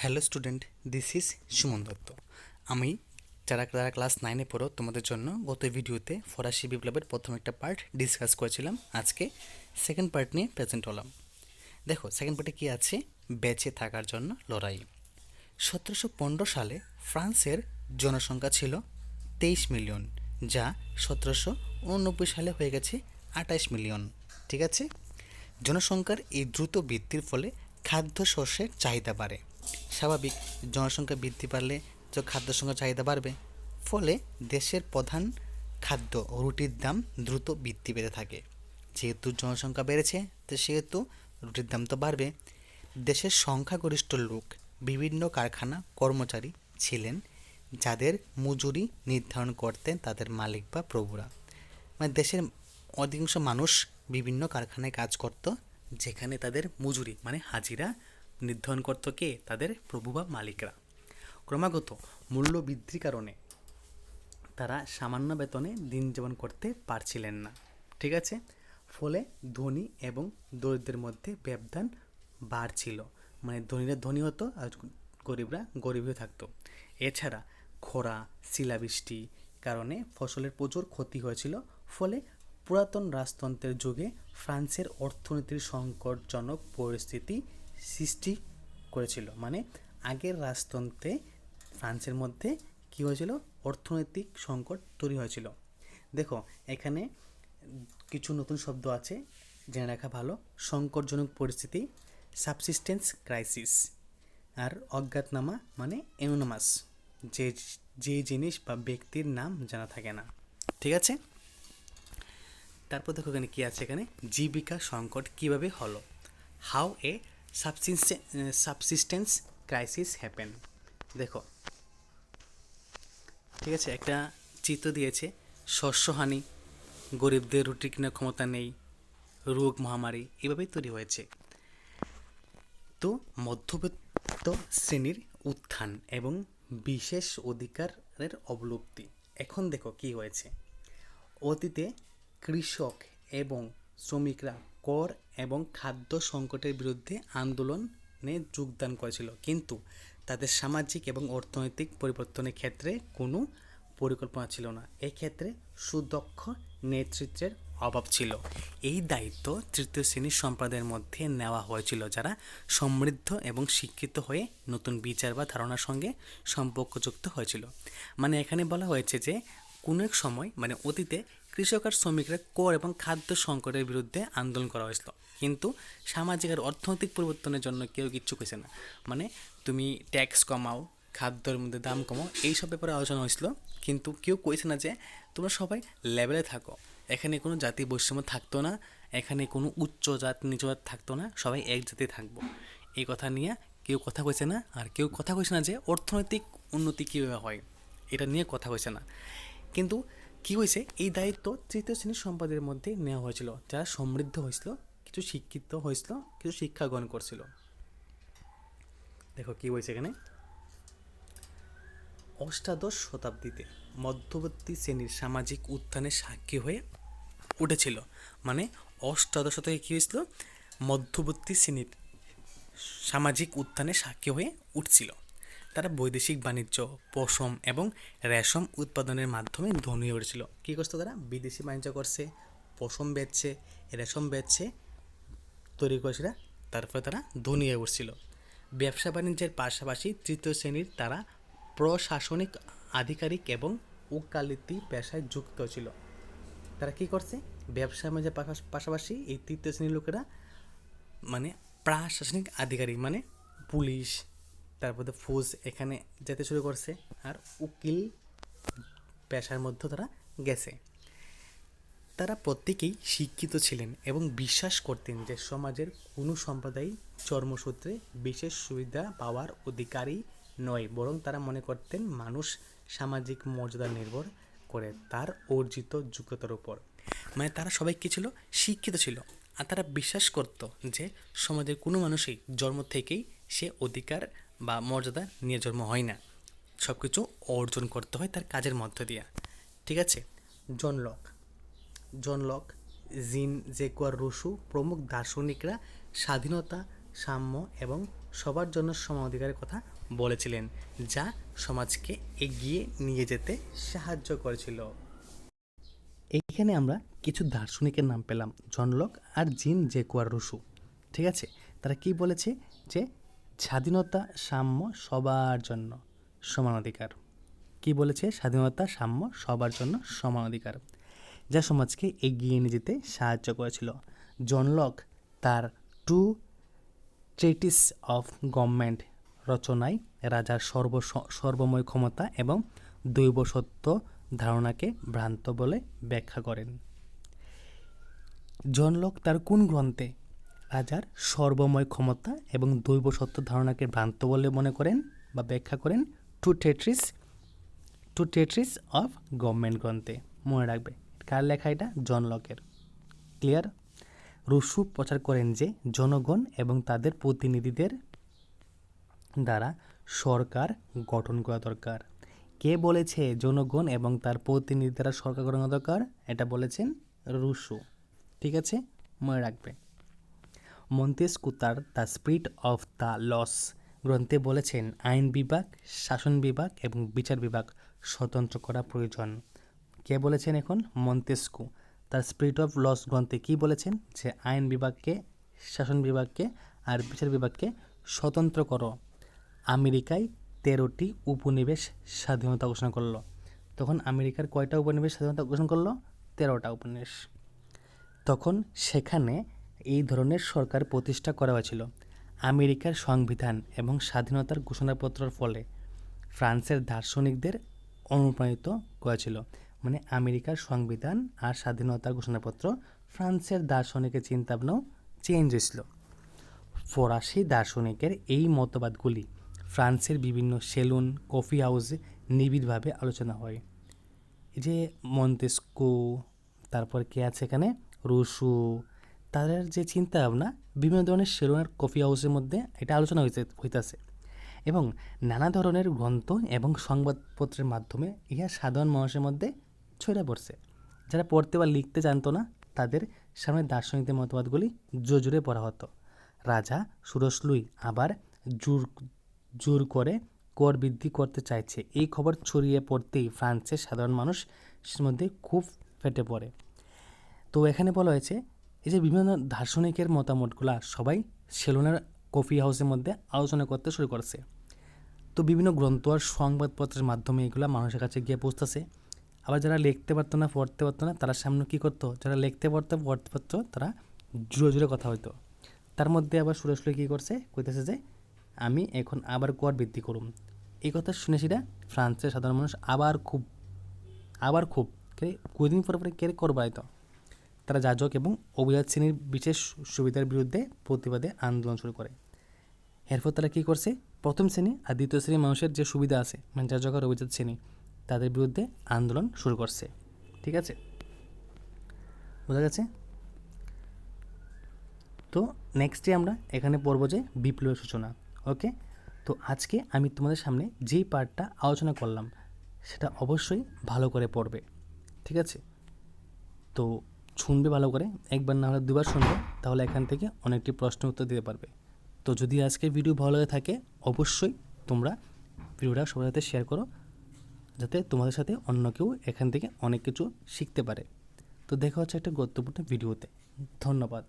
Hello student, this is Suman Dutta. আমি যারা যারা ক্লাস নাইনে পড়ো, তোমাদের জন্য গত ভিডিওতে ফরাসি বিপ্লবের প্রথম একটা পার্ট ডিসকাস করেছিলাম। আজকে সেকেন্ড পার্ট নিয়ে প্রেজেন্ট হলাম। দেখো, সেকেন্ড পার্টে কী আছে? বেঁচে থাকার জন্য লড়াই। সতেরোশো পনেরো সালে ফ্রান্সের জনসংখ্যা ছিল তেইশ মিলিয়ন, যা সতেরোশো উননব্বই সালে হয়ে গেছে আঠাইশ মিলিয়ন, ঠিক আছে? জনসংখ্যার এই দ্রুত বৃদ্ধির ফলে খাদ্য শস্যের চাহিদা বাড়ে। স্বাভাবিক, জনসংখ্যা বৃদ্ধি পারলে তো খাদ্য সংখ্যা চাহিদা বাড়বে। ফলে দেশের প্রধান খাদ্য রুটির দাম দ্রুত বৃদ্ধি পেতে থাকে। যেহেতু জনসংখ্যা বেড়েছে, তো সেহেতু রুটির দাম তো বাড়বে। দেশের সংখ্যাগরিষ্ঠ লোক, বিভিন্ন কারখানা কর্মচারী ছিলেন যাদের মজুরি নির্ধারণ করতেন তাদের মালিক বা প্রভুরা। মানে দেশের অধিকাংশ মানুষ বিভিন্ন কারখানায় কাজ করত, যেখানে তাদের মজুরি মানে হাজিরা নির্ধারণ করত কে? তাদের প্রভু বা মালিকরা। ক্রমাগত মূল্য বৃদ্ধির কারণে তারা সামান্য বেতনে দিন যাপন করতে পারছিলেন না। ঠিক আছে? ফলে ধনী এবং দরিদ্রের মধ্যে ব্যবধান বাড়ছিল। মানে ধনীরা ধনী হতো আর গরিবরা গরিব হয়ে থাকতো। এছাড়া খরা, শিলাবৃষ্টি কারণে ফসলের প্রচুর ক্ষতি হয়েছিল। ফলে পুরাতন রাজতন্ত্রের যুগে ফ্রান্সের অর্থনীতির সংকটজনক পরিস্থিতি সৃষ্টি করেছিল। মানে আগের রাজতন্ত্রে ফ্রান্সের মধ্যে কী হয়েছিল? অর্থনৈতিক সংকট তৈরি হয়েছিল। দেখো, এখানে কিছু নতুন শব্দ আছে, জেনে রাখা ভালো। সংকটজনক পরিস্থিতি সাবসিস্টেন্স ক্রাইসিস আর অজ্ঞাতনামা মানে এনোনামাস যে যে জিনিস বা ব্যক্তির নাম জানা থাকে না। ঠিক আছে? তারপর দেখো এখানে কী আছে এখানে? জীবিকা সংকট কীভাবে হলো? How a subsistence crisis happen দেখো, ঠিক আছে, একটা চিত্র দিয়েছে, শস্যহানি, গরিবদের রুটি কেনার ক্ষমতা নেই, রোগ মহামারী, এভাবেই তৈরি হয়েছে। তো মধ্যবিত্ত শ্রেণির উত্থান এবং বিশেষ অধিকারের অবলুপ্তি। এখন দেখো কি হয়েছে। অতীতে কৃষক এবং শ্রমিকরা কর এবং খাদ্য সংকটের বিরুদ্ধে আন্দোলনে যোগদান করেছিল। কিন্তু তাদের সামাজিক এবং অর্থনৈতিক পরিবর্তনের ক্ষেত্রে কোনো পরিকল্পনা ছিল না। এই ক্ষেত্রে সুদক্ষ নেতৃত্বের অভাব ছিল। এই দায়িত্ব তৃতীয় শ্রেণির সম্প্রদায়ের মধ্যে নেওয়া হয়েছিল, যারা সমৃদ্ধ এবং শিক্ষিত হয়ে নতুন বিচার বা ধারণার সঙ্গে সম্পর্কযুক্ত হয়েছিল। মানে এখানে বলা হয়েছে যে কোনো এক সময় মানে অতীতে কৃষক আর শ্রমিকরা কর এবং খাদ্য সংকটের বিরুদ্ধে আন্দোলন করা হয়েছিল। কিন্তু সামাজিক আর অর্থনৈতিক পরিবর্তনের জন্য কেউ কিচ্ছু কইছে না। মানে তুমি ট্যাক্স কমাও, খাদ্যের মধ্যে দাম কমাও, এইসব ব্যাপারে আলোচনা হয়েছিল। কিন্তু কেউ কইছে না যে তোমরা সবাই লেভেলে থাকো। এখানে কোনো জাতি বৈষম্য থাকতো না, এখানে কোনো উচ্চ জাত, নিচ জাত থাকতো না, সবাই এক জাতি থাকব। এই কথা নিয়ে কেউ কথা কইছে না, আর কেউ কথা কইছে না যে অর্থনৈতিক উন্নতি কীভাবে হয়, এটা নিয়ে কথা কইছে না। কিন্তু কি হয়েছে? এই দায়িত্ব তৃতীয় শ্রেণির সম্পাদের মধ্যে নেওয়া হয়েছিল। যারা সমৃদ্ধ হয়েছিল, কিছু শিক্ষিত হয়েছিল, কিছু শিক্ষা গ্রহণ করছিল। দেখো কি হয়েছে এখানে। অষ্টাদশ শতাব্দীতে মধ্যবর্তী শ্রেণির সামাজিক উত্থানের সাক্ষী হয়ে উঠেছিল। মানে অষ্টাদশ শতকে কী হয়েছিল? মধ্যবর্তী শ্রেণির সামাজিক উত্থানের সাক্ষী হয়ে উঠছিল। তারা বৈদেশিক বাণিজ্য, পশম এবং রেশম উৎপাদনের মাধ্যমে ধনী হয়ে উঠেছিল কী করছে তারা? বিদেশি বাণিজ্য করছে, পশম বেচছে, রেশম বেচছে, তৈরি করেছিল তারপরে তারা ধনী হয়ে উঠছিল। ব্যবসা বাণিজ্যের পাশাপাশি তৃতীয় শ্রেণির তারা প্রশাসনিক, আধিকারিক এবং উকালতি পেশায় যুক্ত ছিল। তারা কী করছে? ব্যবসা বাণিজ্যের পাশাপাশি এই তৃতীয় শ্রেণির লোকেরা মানে প্রশাসনিক আধিকারিক মানে পুলিশ তারপরে ফৌজ এখানে যেতে শুরু করছে, আর উকিল পেশার মধ্যে তারা গেছে। তারা প্রত্যেকেই শিক্ষিত ছিলেন এবং বিশ্বাস করতেন যে সমাজের কোনো সম্প্রদায় চর্মসূত্রে বিশেষ সুবিধা পাওয়ার অধিকারী নয়, বরং তারা মনে করতেন মানুষ সামাজিক মর্যাদা নির্ভর করে তার অর্জিত যোগ্যতার উপর। মানে তারা সবাই কী ছিল? শিক্ষিত ছিল। আর তারা বিশ্বাস করত যে সমাজের কোনো মানুষই জন্ম থেকেই সে অধিকার বা মর্যাদা নিয়ে জন্ম হয় না। সব কিছু অর্জন করতে হয় তার কাজের মধ্য দিয়ে। ঠিক আছে? জন লক জন লক জিন জেকুয়ার রুশু প্রমুখ দার্শনিকরা স্বাধীনতা, সাম্য এবং সবার জন্য সমান অধিকারের কথা বলেছিলেন, যা সমাজকে এগিয়ে নিয়ে যেতে সাহায্য করেছিল। এইখানে আমরা কিছু দার্শনিকের নাম পেলাম জনলক আর জিন জেকুয়ার রুসু ঠিক আছে? তারা কি বলেছে? যে স্বাধীনতা, সাম্য সবার জন্য সমান অধিকার। কি বলেছে? স্বাধীনতা, সাম্য সবার জন্য সমান অধিকার। যা সমাজকে এগিয়ে নিয়ে যেতে সাহায্য করেছিল। জনলক তার টু ট্রেটিস অফ গভর্নমেন্ট রচনায় রাজার সর্ব সর্বময় ক্ষমতা এবং দৈব সত্য ধারণাকে ভ্রান্ত বলে ব্যাখ্যা করেন। জনলক তার কোন গ্রন্থে রাজার সর্বময় ক্ষমতা এবং দৈব সত্য ধারণাকে ভ্রান্ত বলে মনে করেন বা ব্যাখ্যা করেন two treatises two treatises of government গ্রন্থে। মনে রাখবে, কার লেখা এটা? জন লকের। ক্লিয়ার? রুশু প্রচার করেন যে জনগণ এবং তাদের প্রতিনিধিদের দ্বারা সরকার গঠন করা দরকার। কে বলেছে জনগণ এবং তার প্রতিনিধি দ্বারা সরকার গঠন করা দরকার? এটা বলেছেন রুশু। ঠিক আছে? মনে রাখবে। মন্তেস্কু তার the spirit of the laws গ্রন্থে বলেছেন, আইন বিভাগ, শাসন বিভাগ এবং বিচার বিভাগ স্বতন্ত্র করা প্রয়োজন। কে বলেছেন এখন? মন্তেস্কু। তার স্পিরিট অফ লস গ্রন্থে কী বলেছেন? যে আইন বিভাগকে, শাসন বিভাগকে আর বিচার বিভাগকে স্বতন্ত্র করো। আমেরিকায় তেরোটি উপনিবেশ স্বাধীনতা ঘোষণা করল। তখন আমেরিকার কয়টা উপনিবেশ স্বাধীনতা ঘোষণা করল? তেরোটা উপনিবেশ। তখন সেখানে এই ধরনের সরকার প্রতিষ্ঠা করা হয়েছিল। আমেরিকার সংবিধান এবং স্বাধীনতার ঘোষণাপত্রের ফলে ফ্রান্সের দার্শনিকদের অনুপ্রাণিত করেছিল। মানে আমেরিকার সংবিধান আর স্বাধীনতার ঘোষণাপত্র ফ্রান্সের দার্শনিকের চিন্তাভাবনাও চেঞ্জ হয়েছিল। ফরাসি দার্শনিকের এই মতবাদগুলি ফ্রান্সের বিভিন্ন সেলুন, কফি হাউসে নিবিড়ভাবে আলোচনা হয়। এই যে মন্তেস্কো, তারপর কে আছে এখানে? রুশু তাদের যে চিন্তা ভাবনা বিভিন্ন ধরনের সেলুনের কফি হাউসের মধ্যে এটা আলোচনা হইতে, হইতেছে। এবং নানা ধরনের গ্রন্থ এবং সংবাদপত্রের মাধ্যমে ইহা সাধারণ মানুষের মধ্যে ছড়ে পড়ছে। যারা পড়তে বা লিখতে জানতো না, তাদের সামনে দার্শনিকদের মতবাদগুলি জোজুরে পড়া হতো। রাজা সুরসলুই আবার জোর জোর করে কর বৃদ্ধি করতে চাইছে। এই খবর ছড়িয়ে পড়তেই ফ্রান্সের সাধারণ মানুষের মধ্যে খুব ফেটে পড়ে। তো এখানে বলা হয়েছে এই যে বিভিন্ন দার্শনিকের মতামতগুলা সবাই সেলুনের কফি হাউসের মধ্যে আলোচনা করতে শুরু করছে। তো বিভিন্ন গ্রন্থ আর সংবাদপত্রের মাধ্যমে এগুলো মানুষের কাছে গিয়ে পৌঁছতেছে আবার যারা লিখতে পারতো না, পড়তে পারতো না, তারা সামনে কী করতো? যারা লিখতে পারতো, পড়তে পারতো, তারা জুড়ে জুড়ে কথা হইতো তার মধ্যে আবার সুরে সুরে কী করছে? কইতেছে যে, আমি এখন আবার কর বৃদ্ধি করুম। এই কথা শুনে সেটা ফ্রান্সের সাধারণ মানুষ আবার খুব আবার খুব, কে কদিন পরে পরে কে কর বাড়াইতো? তারা যাজক এবং অভিজাত শ্রেণির বিশেষ সুবিধার বিরুদ্ধে প্রতিবাদে আন্দোলন শুরু করে। এরপর তারা কী করছে? প্রথম শ্রেণি আর দ্বিতীয় শ্রেণির মানুষের যে সুবিধা আছে মানে যাজক আর অভিজাত শ্রেণি, তাদের বিরুদ্ধে আন্দোলন শুরু করছে। ঠিক আছে? বোঝা গেছে? তো নেক্সটে আমরা এখানে পড়ব যে বিপ্লবের সূচনা ওকে তো আজকে আমি তোমাদের সামনে যেই পার্টটা আলোচনা করলাম, সেটা অবশ্যই ভালো করে পড়বে। ঠিক আছে? তো শুনবে ভালো করে, একবার না হলে দুবার শুনবে, তাহলে এখান থেকে অনেকটি প্রশ্ন উত্তর দিতে পারবে। তো যদি আজকের ভিডিও ভালো লাগে থাকে, অবশ্যই তোমরা ভিডিওটা সবার সাথে শেয়ার করো, যাতে তোমাদের সাথে অন্য কেউ এখান থেকে অনেক কিছু শিখতে পারে। তো দেখা হচ্ছে একটা গুরুত্বপূর্ণ ভিডিওতে। ধন্যবাদ।